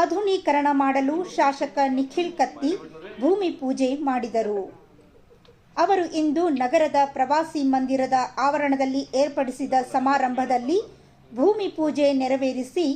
ಆಧುನೀಕರಣ ಮಾಡಲು ಶಾಸಕ ನಿಖಿಲ್ ಕತ್ತಿ ಭೂಮಿ ಪೂಜೆ ಮಾಡಿದರು. ಅವರು ಇಂದು ನಗರದ ಪ್ರವಾಸಿ ಮಂದಿರದ ಆವರಣದಲ್ಲಿ ಏರ್ಪಡಿಸಿದ ಸಮಾರಂಭದಲ್ಲಿ ಭೂಮಿ ಪೂಜೆ ನೆರವೇರಿಸಿ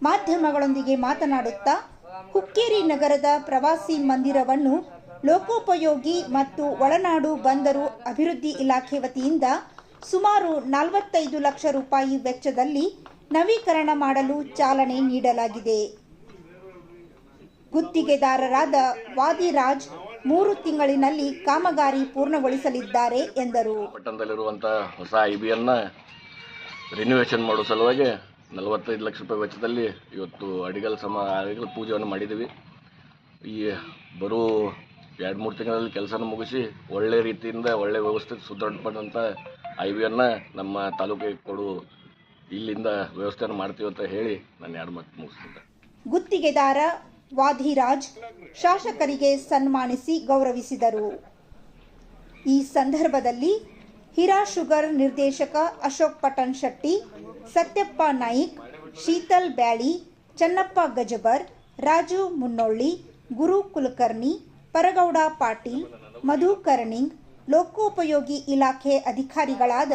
ಮಾಧ್ಯಮಗಳೊಂದಿಗೆ ಮಾತನಾಡುತ್ತಾ, ಹುಕ್ಕೇರಿ ನಗರದ ಪ್ರವಾಸಿ ಮಂದಿರವನ್ನು ಲೋಕೋಪಯೋಗಿ ಮತ್ತು ಒಳನಾಡು ಬಂದರು ಅಭಿವೃದ್ಧಿ ಇಲಾಖೆ ವತಿಯಿಂದ ಸುಮಾರು ನಲವತ್ತೈದು ಲಕ್ಷ ರೂಪಾಯಿ ವೆಚ್ಚದಲ್ಲಿ ನವೀಕರಣ ಮಾಡಲು ಚಾಲನೆ ನೀಡಲಾಗಿದೆ. ಗುತ್ತಿಗೆದಾರರಾದ ವಾದಿರಾಜ್ ಮೂರು ತಿಂಗಳಿನಲ್ಲಿ ಕಾಮಗಾರಿ ಪೂರ್ಣಗೊಳಿಸಲಿದ್ದಾರೆ ಎಂದರು. ಪಟ್ಟಣದಲ್ಲಿರುವಂತಹ ಹೊಸ ಐಬಿಯನ್ನ ರಿನ್ಯೂವೇಷನ್ ಮಾಡೋ ಸಲುವಾಗಿ ನಲವತ್ತೈದು ಲಕ್ಷ ರೂಪಾಯಿ ವೆಚ್ಚದಲ್ಲಿ ಇವತ್ತು ಅಡಿಗಲ್ ಸಮ ಅಡಿಗಲ್ ಪೂಜೆಯನ್ನು ಮಾಡಿದ್ದೀವಿ. ಈ ಬರೋ ಎರಡು ಮೂರು ತಿಂಗಳಲ್ಲಿ ಕೆಲಸನ ಮುಗಿಸಿ ಒಳ್ಳೆ ರೀತಿಯಿಂದ ಒಳ್ಳೆ ವ್ಯವಸ್ಥೆ ಸುದೃಢಪಟ್ಟಂಥ ಐ ಬಿಯನ್ನು ನಮ್ಮ ತಾಲೂಕಿಗೆ ಕೊಡು ಇಲ್ಲಿಂದ ವ್ಯವಸ್ಥೆಯನ್ನು ಮಾಡ್ತೀವಿ ಅಂತ ಹೇಳಿ ನಾನು ಎರಡು ಮಾತು ಮುಗಿಸ್ತಿದ್ದೆ ಗುತ್ತಿಗೆದಾರ ವಾದಿರಾಜ್ ಶಾಸಕರಿಗೆ ಸನ್ಮಾನಿಸಿ ಗೌರವಿಸಿದರು. ಈ ಸಂದರ್ಭದಲ್ಲಿ ಹಿರಾ ಶುಗರ್ ನಿರ್ದೇಶಕ ಅಶೋಕ್ ಪಟನ್ ಶೆಟ್ಟಿ, ಸತ್ಯಪ್ಪ ನಾಯಿಕ್, ಶೀತಲ್ ಬ್ಯಾಳಿ, ಚನ್ನಪ್ಪ ಗಜಬರ್, ರಾಜು ಮುನ್ನೊಳ್ಳಿ, ಗುರು ಕುಲಕರ್ಣಿ, ಪರಗೌಡ ಪಾಟೀಲ್, ಮಧು ಕರ್ಣಿಂಗ್, ಲೋಕೋಪಯೋಗಿ ಇಲಾಖೆ ಅಧಿಕಾರಿಗಳಾದ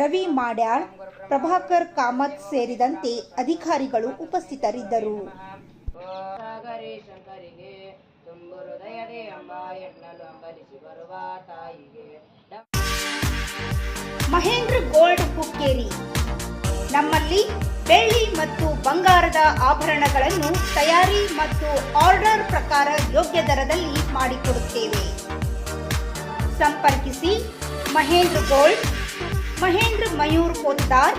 ರವಿ ಮಾಡ್ಯಾಳ್, ಪ್ರಭಾಕರ್ ಕಾಮತ್ ಸೇರಿದಂತೆ ಅಧಿಕಾರಿಗಳು ಉಪಸ್ಥಿತರಿದ್ದರು. ಶಂಕರಿಗೆ ತುಂಬು ಹೃದಯದೇ ಅಂಬ ಎಣ್ಣಲು ಅಂಬಲಿಸಿ ಬರುವ ತಾಯಿಗೆ. ಮಹೇಂದ್ರ ಗೋಲ್ಡ್ ಕುಕ್ಕೇರಿ. ನಮ್ಮಲ್ಲಿ ಬೆಳ್ಳಿ ಮತ್ತು ಬಂಗಾರದ ಆಭರಣಗಳನ್ನು ತಯಾರಿ ಮತ್ತು ಆರ್ಡರ್ ಪ್ರಕಾರ ಯೋಗ್ಯ ದರದಲ್ಲಿ ಮಾಡಿಕೊಡುತ್ತೇವೆ. ಸಂಪರ್ಕಿಸಿ ಮಹೇಂದ್ರ ಗೋಲ್ಡ್, ಮಹೇಂದ್ರ ಮಯೂರ್ ಪೋದ್ದಾರ್